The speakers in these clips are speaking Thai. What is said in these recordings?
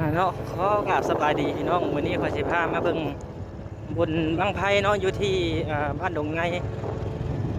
อ่าเนาะขอกราบสบายดีพี่น้องวันนี้ขอสิพามาเบิ่งบนบังไพเนาะอยู่ที่บ้านดงไง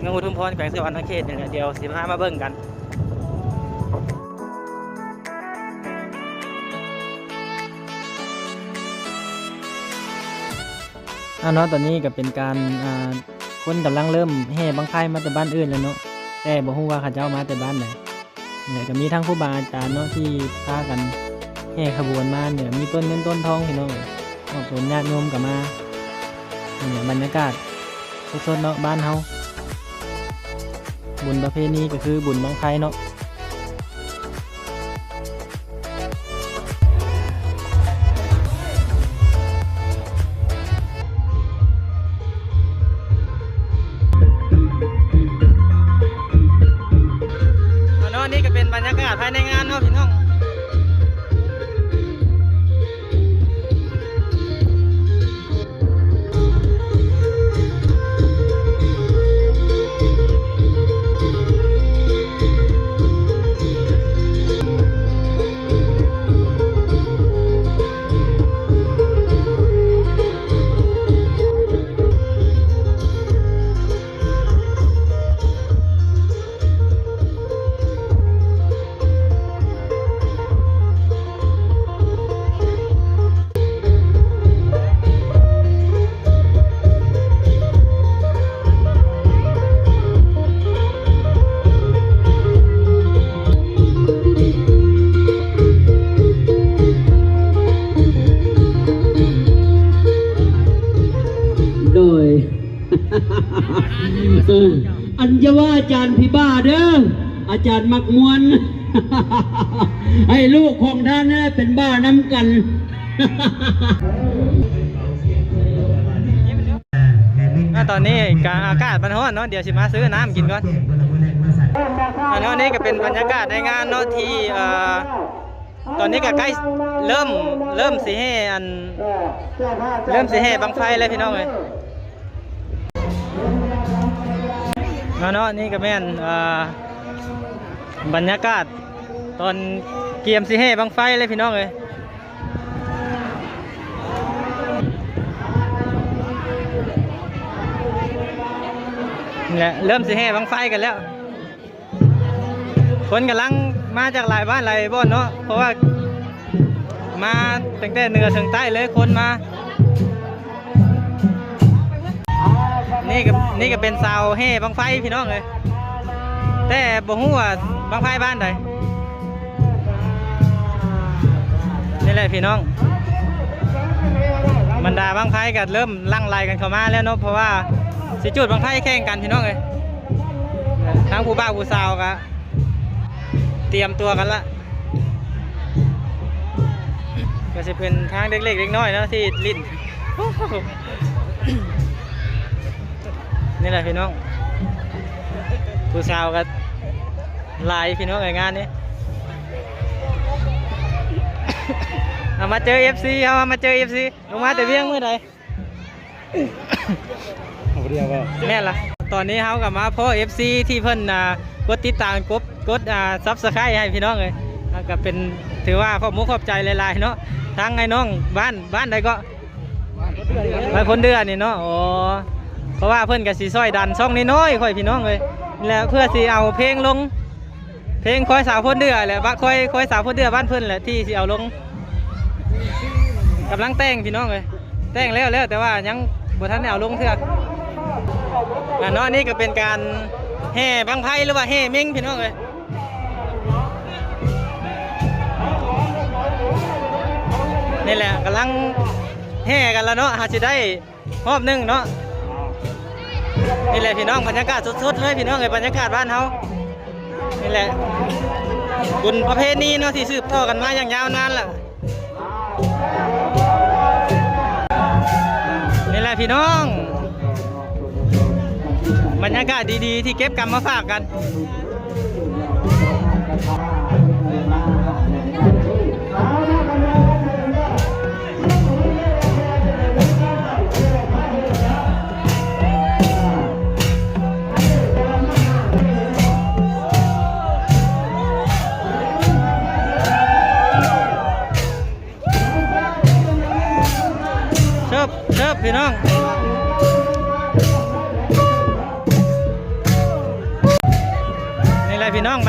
เงอุทุมพรแขวงสวรรณเขตนี่แหละเดี๋ยวสิพามาเบิ่งกันอ่าเนาะตอนนี้ก็เป็นการอ่าคนกำลังเริ่มแห่บังไพ่มาแต่บ้านอื่นแล้วเนาะแต่บ่ฮู้ว่าเขาเจ้ามาแต่บ้านไหนเนี่ยก็มีทั้งครูบาอาจารย์เนาะที่พากัน แห่ขบวนมาเนี่ยมีต้นเงินต้นทองพี่น้องออกต้นญาติโยมกับมาเนี่ยบรรยากาศสดๆเนาะบ้านเฮาบุญประเพณีก็คือบุญบังไฟเนาะ จาอาจารย์พี่บ้าเด้ออาจารย์มักมวนให้ลูกของท่านนั่เป็นบ้าน้ำกันตอนนี้กาอากาศมันร้อนเนาะเดี๋ยวสิมาซื้อน้ำกินก่อนอันนาะนี่ก็เป็นบรรยากาศในงานเนาะที่ตอนนี้ก็ใกล้เริ่มเริ่มสิให้อันเริ่มสิให้บังไฟเลยพี่น้องเลย เอาเนาะนี่ก็แม่นบรรยากาศ ตอนเกียมสิให้บังไฟเลยพี่น้องเลยนี่แหละเริ่มสิแห่บังไฟกันแล้ว คนกำลังมาจากหลายบ้านหลายบ่อนเนาะเพราะว่ามาตั้งแต่เหนือถึงใต้เลยคนมา นี่ก็เป็นเสาวแห่บังไฟพี่น้องเลยแต่บ่ฮู้ว่าบังไฟบ้านใดนี่แหละพี่น้องบรรดาบังไฟก็เริ่มลั่งไล่กันเข้ามาแล้วเนาะเพราะว่าสิจุดบังไฟแข่งกันพี่น้องเลยทั้งผู้บ่าวผู้สาวก็เตรียมตัวกันละก็จะเป็นทางเล็กๆเล็กน้อยนะที่ลิ้น นี่แหละพี่น้องผู้สาวก็ลายพี่น้องในงานนี้เอามาเจอ FC เอามาเจอ FC ลงมาแต่เวียงเมื่อใดเรียกว่าแม่ละตอนนี้เฮากับมาพ่อ FC ที่เพิ่นอ่ากดติดตามกดกดซับสไครต์ให้พี่น้องเลยก็เป็นถือว่าขอบมุกขอบใจหลายๆเนาะทางไอ้น้องบ้านบ้านใดก็บ้านพ้นเดือนนี่เนาะอ๋อ เพราะว่าเพิ่อนก็สิซอยดันช่องน้อยๆค่อยพี่น้องเลยแล้วเพื่อสิเอาเพลงลง เพลงคอยสาวพ้นเดือแหละบ้าคอยคอยสาวพ้นเดือบ้านเพิ่อนแหละที่สิเอาลงกำลังแต่งพี่น้องเลยแต่งแล้วแล้วแต่ว่ายังบ่ทันได้เอาลงเทื่ออะเนาะนี่ก็เป็นการแห่บังไพ่หรือว่าแห่เม้งพี่น้องเลยนี่แหละกำลังแห่กันแล้วเนาะหาสิได้รอบหนึงเนาะ นี่แหละพี่น้องบรรยากาศสดๆเลยพี่น้องเลยบรรยากาศบ้านเฮานี่แหละบุญประเพณีเนาะที่สืบต่อกันมาอย่างยาวนานล่ะนี่แหละพี่น้อง บรรยากาศดีๆ ที่เก็บกรรมมาฝากกัน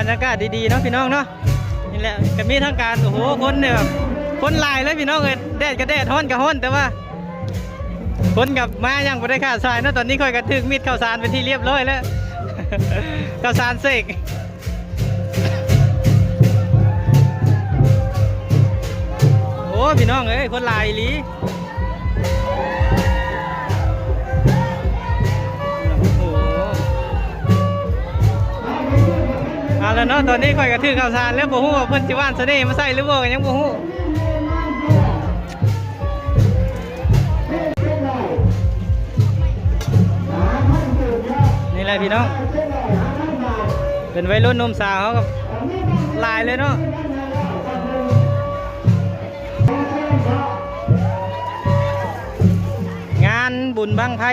รยากาศดีๆเนาะพี่น้องเนาะนี่แหละก็มีทั้งการโอ้โหคนเนี่ยแบบคนลายเลยพี่น้องเอ้ยแดดก็แดดฮ้อนก็ฮ้อนแต่ว่าคนกับมายังบ่ได้ขาดสายเนาะตอนนี้ค่อยกระถึงมีดข้าวสารเป็นที่เรียบร้อยแล้วข้าวสารเสกโอ้พี่น้องเอ้ยคนลายลี เอาแล้วเนาะตอนนี้ค่อยกระถือข้าวสารแล้วบ่ฮู้ว่าเพิ่นสิว่านเสน่ห์มาใส่หรือบ่ก็ยังบ่ฮู้นี่แหละพี่น้องเป็นวัยรุ่นหนุ่มสาวเขากับลายเลยเนาะงานบุญบังไพ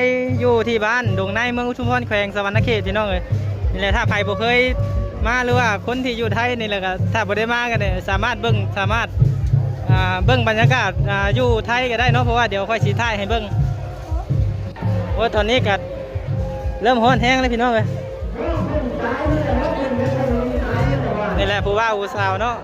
อยู่ที่บ้านดงในเมืองอุทุมพรแขวงสวรรณเขตพี่น้องเลยนี่แหละถ้าไผบ่เคย มาหรือว่าคนที่อยู่ไทยนี่แหละก็ถ้าบ่ได้มากันเนี่ยสามารถเบิ้งสามารถาเบิ้งบรรยากาศออยู่ไทยก็ได้เนาะเพราะว่าเดี๋ยวค่อยสีไทยให้เบิ้งโอ้ตอนนี้กัดเริ่มฮ้อนแห้งเลยพี่น้องเลยนี่แหละผู้ว่าอุสาวเนาะ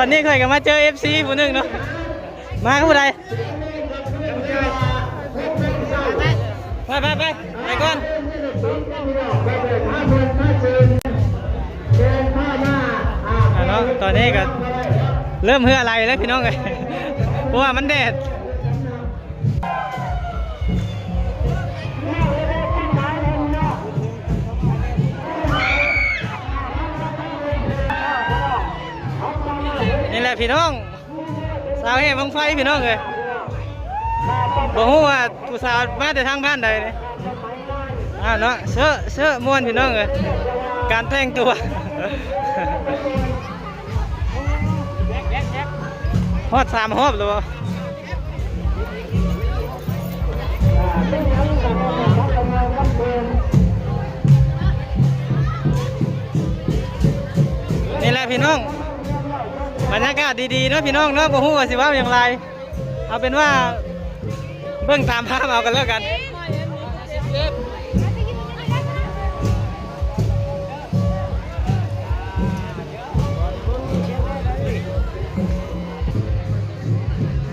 อนนี้เคยกันมาเจอ FC ผู้หนึ่งเนาะมาผู้ใดไปไปไปไปก่อนอะเนาะตอนนี้ก็เริ่มเฮืออะไรแล้วพี่น้องเลยเพราะว่ามันแดด ละพี่น้อง สาวเฮ่บังไฟพี่น้องเลยบอกว่าผู้สาวมาแต่ทางบ้านใดเลยอ่าเนาะเสื้อเสื้อม่วนพี่น้องเลยการแต่งตัวฮอดสามฮอบเลยวะนี่แหละพี่น้อง บรรยากาศดีๆเนาะพี่น้องเนาะบ่ฮู้ว่าสิว่าอย่างไร เอาเป็นว่าเบิ่งตามภาพเอากันแล้วกัน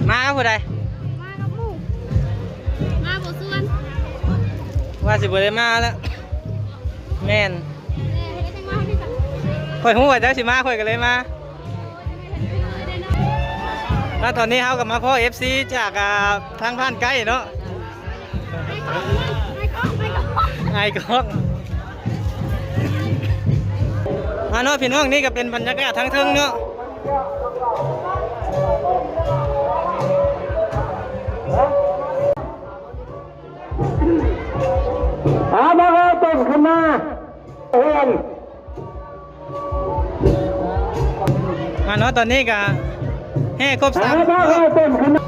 มาครับผู้ใดมากับหมู่มาบ่ส่วนว่าสิบ่ได้มาแล้วแม่นเอ้ยได้ทั้งมาที่สั่งข่อยฮู้ว่าเจ้าสิมาข่อยก็เลยมาได้เนาะ แล้วตอนนี้เฮากับมาพ่อ FC จากทางบ้านใกล้เนาะไก่อนไปก่อนไอ้กล้องมาเนาะพี่น้องนี่ก็เป็นบรรยากาศทั้งเทิงเนาะอามาเอาต้นขึ้นมาเอ็น นาะตอนนี้ก็แห่ครบสามอามาเอาต้นขึ้นมา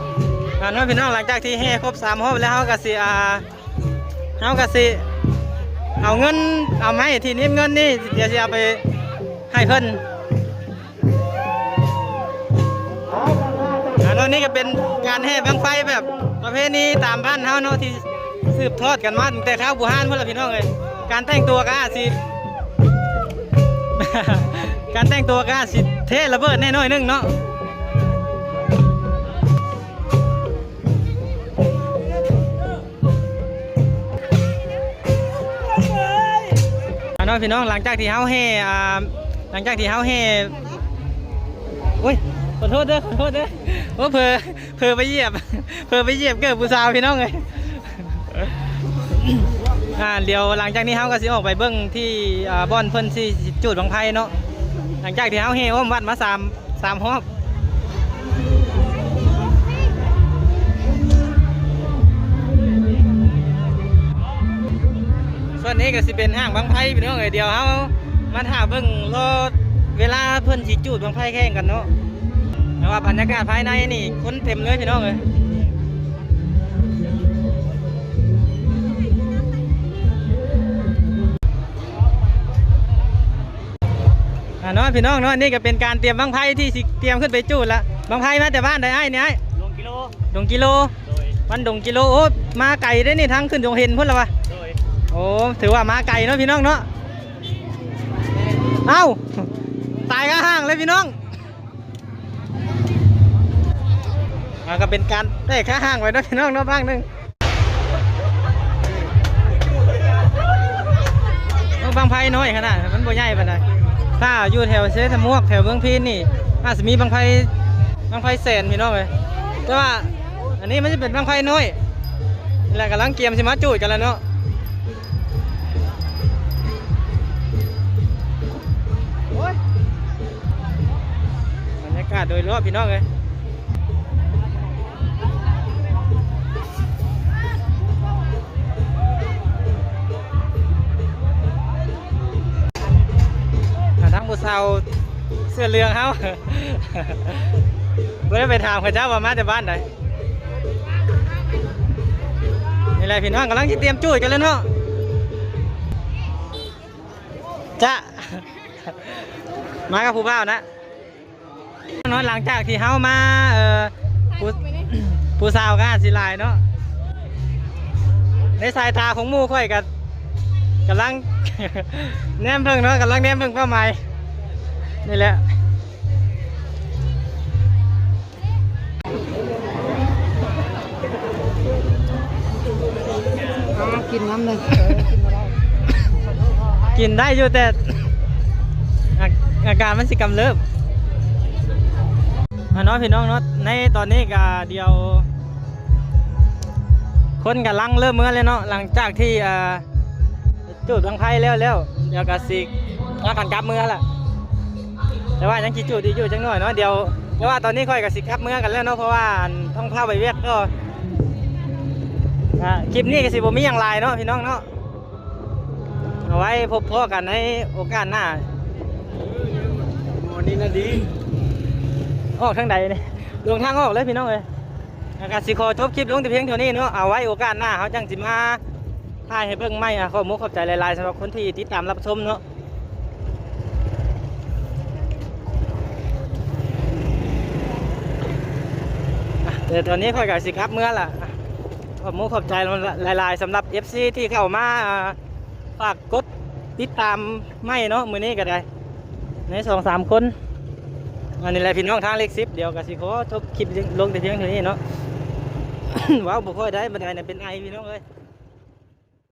อ่าเนาะพี่น้องหลังจากที่แห่ครบสามรอบแล้วเฮาก็สิอ่าเฮาก็สิเอาเงินเอาไม้ที่นี้เงินนี่เดี๋ยวสิเอาไปให้เพิ่นอ่าเนาะนี่ก็เป็นการแห่บังไฟแบบประเพณีตามบ้านเฮาเนาะที่สืบทอดกันมาตั้งแต่ข้าวบูฮานพุ่นล่ะพี่น้องเอ้ยการแต่งตัวก็อาจสิ การแต่งตัวก็อาจสิ เทระเบิดแน่น้อยหนึงเนาะน้องพี่น้องหลังจากที่เฮาเฮอ่หลังจากที่เฮาเฮอุ้ยขอโทษเด้อขอโทษเด้อว่าเพอเพอไปเหยียบเพอไปเหยียบเกิดผู้สาวพี่น้องเลยอ่าเดี๋ยวหลังจากนี้เฮาก็สิออกไปเบิ้งที่บ่อนเพิ่นสิจุดบังไพเนาะ หลังจากที่เฮาเฮอ้อมวัดมาสามสามรอบส่วนนี้ก็สิเป็นห้างบังไพพี่น้องเอยเดียวเฮามาถ่าเบิ้งรอเวลาเพิ่นสิจุดบังไพแข่งกันเนาะแต่ว่าบรรยากาศภายในนี่คนเต็มเลยพี่น้องเอ้ย เนาะพี่น้องเนาะนี่ก็เป็นการเตรียมบังไพ่ที่สิเตรียมขึ้นไปจูดละบังไพ่มาแต่บ้านได้ไอ้เนี่ยไอ้ลงกิโลดงกิโลโดยวันดงกิโลโอ้มาไก่ได้นี่ทั้งขึ้นดงเห็นพุ่นละวะโดยโอ้ถือว่ามาไก่เนาะพี่น้องเนาะเอ้าตายข้างห้างเลยพี่น้องอ่าก็เป็นการได้ข้าห้างไว้เนาะพี่น้องเนาะบ้างหนึงโอ้บางไพ่น้อยขนาดมันบ่ใหญ่ปานใด ถ้าอยู่แถวเซสมวกแถวเมืองพีนนี่อาจจะมีบางไฟบางไฟแสนพี่น้องเลยแต่ว่าอันนี้มันจะเป็นบางไฟน้อยนี่แหละกำลังเกียมสิมาจูดกันแล้วเนาะบรรยากาศโดยรอบพี่น้องเลยาเสื้อเหลืองเขาไม่ได้ไปถามเขาเจ้าว่ามาจากบ้านไหนนี่แหละพี่น้องกำลังจะเตรียมจุ้ยกันแล้วเนาะจ้ามากับผู้บ่าวนะเนาะหลังจากที่เฮามาเอ่อผู้ผู้สาวก็อาจสิลายเนาะในสายตาของมู่ค่อยกับกำลังแนมเพิ่งเนาะกำลังแนมเพิ่งเป้าหมาย นี่แหละกินน้ำเลยกินได้อยู่แต่อาอาการมันสิกำเริบมาเนาะพี่น้องเนาะในตอนนี้ก็เดียว คนกำลังเริ่มเมื่อเลยเนาะหลังจากที่อ่าจุดบังไพ่แล้วแล้วเดี๋ยวก็สิมากันกลับเมื่อละ แต่ว่ายังคิดจุดดีอยู่จังหน่อยเนาะเดี๋ยวเพราะว่าตอนนี้ค่อยกับสิกลับเมื่อกันแล้วเนาะเพราะว่าต้องเข้าไปเวียกก็อ่าคลิปนี้ก็สิบ่มีอย่างไรเนาะพี่น้องเนาะเอาไว้พบพ่อกันในโอกาสหน้าวันนี้น่าดีออกทางใดเนี่ยลงทางออกเลยพี่น้องเอ้ยอากาศสิขอจบคลิปลงแต่เพียงเท่านี้เนาะเอาไว้โอกาสหน้าเขาจังสิมาถ่ายให้เบิ่งใหม่อะขอมุกขอบใจหลายๆสำหรับคนที่ติดตามรับชมเนาะ เดี๋ยวตอนนี้ค่อยกับสิครับเมื่อล่ะขอบมุขอบใจหลาย ๆสำหรับ FC ที่เข้ามาฝากกดติดตามไม่เนาะมือนี้ก็ได้ในสองสามคนอันนี้แหละพี่น้องทางเลขสิบเดี๋ยวกับสิขอทบคลิปลงแต่เพียงเท่านี้เนาะว้าวบุค่อยได้บันไดเนี่ยเป็นไอพี่น้องเลย